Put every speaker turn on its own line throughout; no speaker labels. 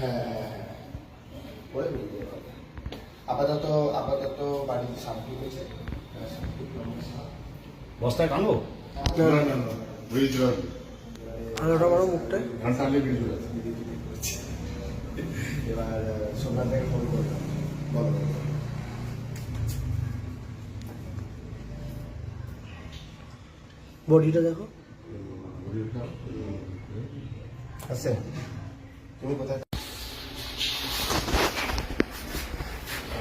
যাবে। আপাতত আপাতত বাড়িতে শান্তি হয়েছে।
বস্তায় টানবো
না না না মুখটা?
এবার সোমবার থেকে ফোন করব। বলো।
বডিটা দেখো।
আছে। তুমি কোথায়?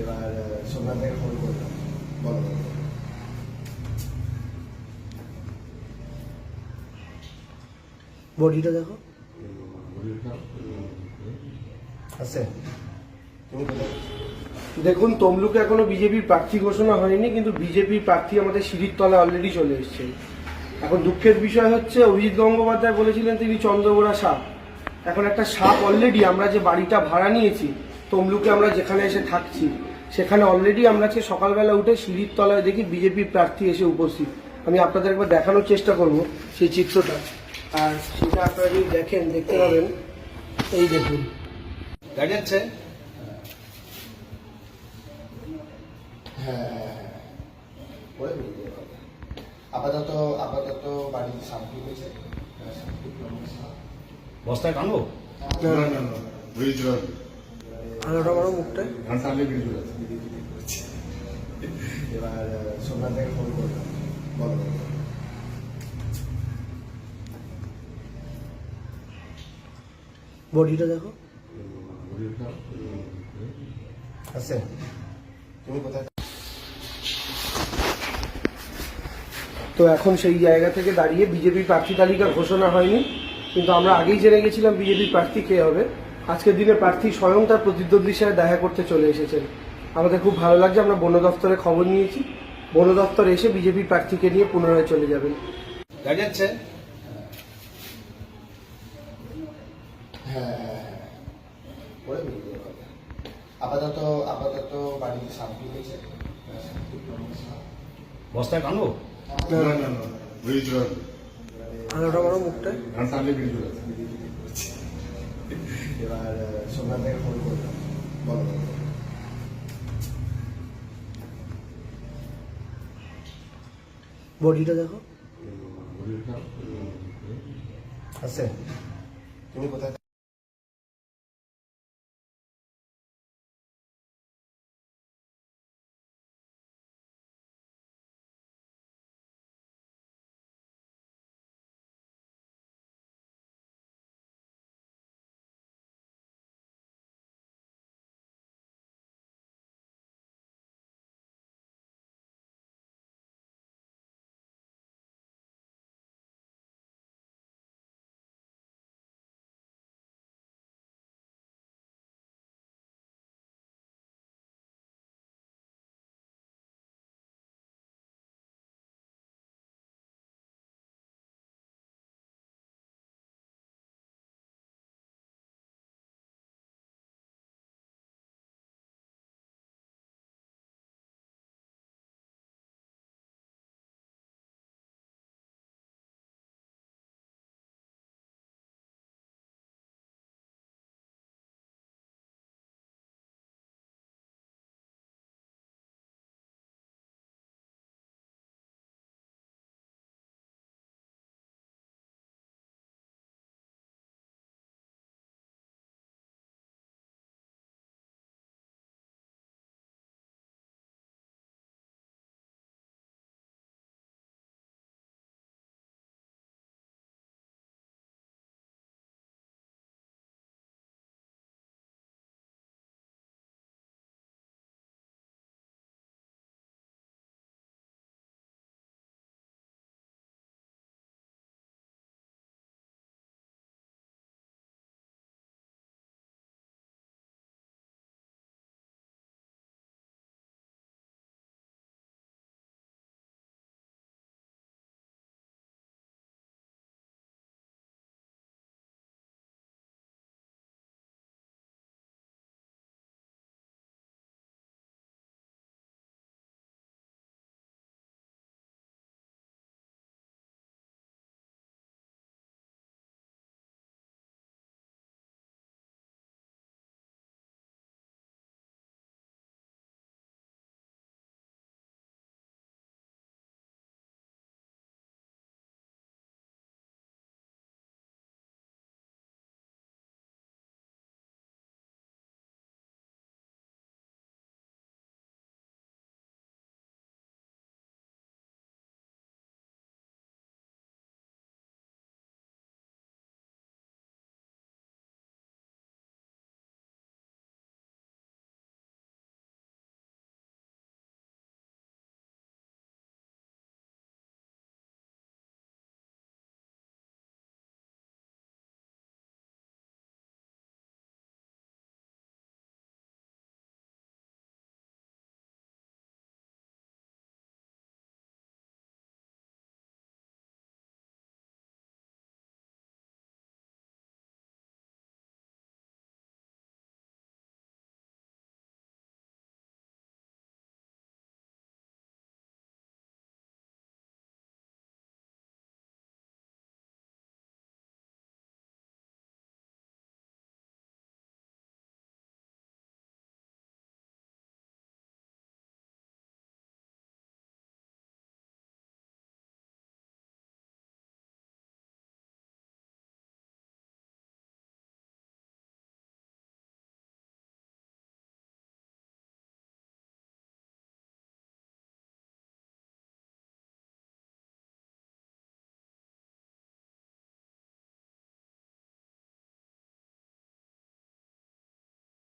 এবার ফোন বলো।
বডিটা দেখো।
আছে।
দেখুন তমলুকে এখনও বিজেপির প্রার্থী ঘোষণা হয়নি কিন্তু বিজেপির প্রার্থী আমাদের সিঁড়ির তলায় অলরেডি চলে এসেছেন এখন দুঃখের বিষয় হচ্ছে অভিজিৎ গঙ্গোপাধ্যায় বলেছিলেন তিনি চন্দ্রগোড়া সাপ। এখন একটা সাপ অলরেডি আমরা যে বাড়িটা ভাড়া নিয়েছি, তমলুকে আমরা যেখানে এসে থাকছি, সেখানে অলরেডি আমরা আজকে সকালবেলা উঠে সিঁড়ির তলায় দেখি বিজেপির প্রার্থী এসে উপস্থিত। আমি আপনাদের একবার দেখানোর চেষ্টা করব সেই চিত্রটা। আর সেটা আপনারা যদি দেখেন, দেখতে পাবেন। এই দেখুন।
দেখা যাচ্ছে
হ্যাঁ করে বেরিয়ে যাবে। আপাতত আপাতত বাড়িতে শান্তি হয়েছে?
বস্তায় টানবো
মুখটা?
এবার থেকে ফোন বলো।
বডিটা দেখো।
আছে তুমি কোথায়?
তো এখন সেই জায়গা থেকে দাঁড়িয়ে বিজেপি প্রার্থী তালিকা ঘোষণা হয়নি। কিন্তু আমরা আগেই জেনে গেছিলাম বিজেপি প্রার্থী কে হবে। আজকের দিনে প্রার্থী স্বয়ং তার প্রতিদ্বন্দ্বীর সাথে দেখা করতে চলে এসেছেন। আমাদের খুব ভালো লাগছে আমরা বন দপ্তরে খবর নিয়েছি। বন দফতর এসে বিজেপি প্রার্থীকে নিয়ে পুনরায় চলে যাবেন।
যাচ্ছে।
হ্যাঁ। আপাতত আপাতত বাড়িতে শান্তি হয়েছে।
বস্তায় টানবো
এবার সোমবার থেকে ফোন করব বলো।
বডিটা দেখো।
আছে তুমি কোথায়